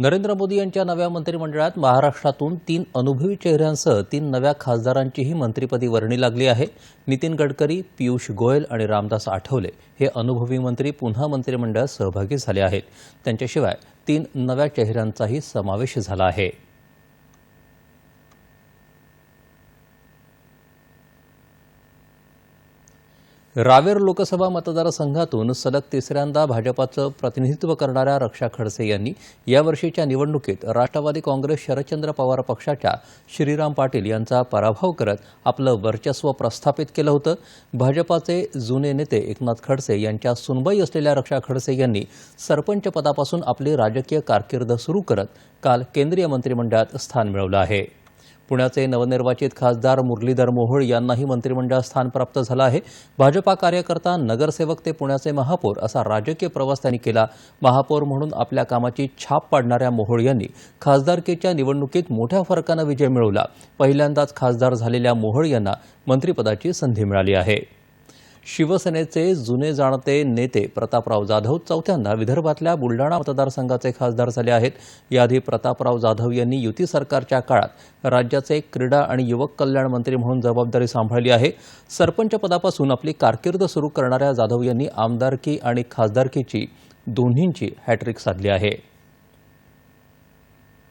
नरेंद्र मोदी यांच्या नव्या मंत्रिमंडळात महाराष्ट्रातून तीन अनुभवी चेहऱ्यांसह तीन नव्या खासदारांचीही मंत्रिपदी वर्णी लागली आहे. नितीन गडकरी पियुष गोयल आणि रामदास आठवले हे अनुभवी मंत्री पुन्हा मंत्रिमंडळात सहभागी झाले आहेत. त्यांच्याशिवाय तीन नव्या चेहऱ्यांचाही समावेश झाला आहे. रावेर लोकसभा मतदारसंघातून सलग तिसऱ्यांदा भाजपाचं प्रतिनिधित्व करणाऱ्या रक्षा खडसे यांनी यावर्षीच्या निवडणुकीत राष्ट्रवादी काँग्रेस शरदचंद्र पवार पक्षाच्या श्रीराम पाटील यांचा पराभव करत आपलं वर्चस्व प्रस्थापित केलं होतं. भाजपाचे जुने नेते एकनाथ खडसे यांच्या सुनबाई असलेल्या रक्षा खडसे यांनी सरपंच पदापासून आपली राजकीय कारकीर्द सुरू करत काल केंद्रीय मंत्रिमंडळात स्थान मिळवलं आहे. पुण्याचे नवनिर्वाचित खासदार मुरलीधर मोहोळ यांनाही मंत्रिमंडळात स्थान प्राप्त झालं आहे. भाजपा कार्यकर्ता नगरसेवक ते पुण्याचे महापौर असा राजकीय प्रवास त्यांनी केला. महापौर म्हणून आपल्या कामाची छाप पाडणाऱ्या मोहोळ यांनी खासदारकीच्या निवडणुकीत मोठ्या फरकानं विजय मिळवला. पहिल्यांदाच खासदार झालेल्या मोहोळ यांना मंत्रिपदाची संधी मिळाली आहे. शिवसेनेचे जुने जाणते नेते प्रतापराव जाधव चौथ्यांदा विदर्भातल्या बुलडाणा मतदारसंघाचे खासदार झाले आहेत. याआधी प्रतापराव जाधव यांनी युती सरकारच्या काळात राज्याचे क्रीडा आणि युवक कल्याण मंत्री म्हणून जबाबदारी सांभाळली आहे. सरपंच पदापासून आपली कारकीर्द सुरू करणाऱ्या जाधव यांनी आमदारकी आणि खासदारकीची दोन्हींची हॅट्रिक साधली आहे.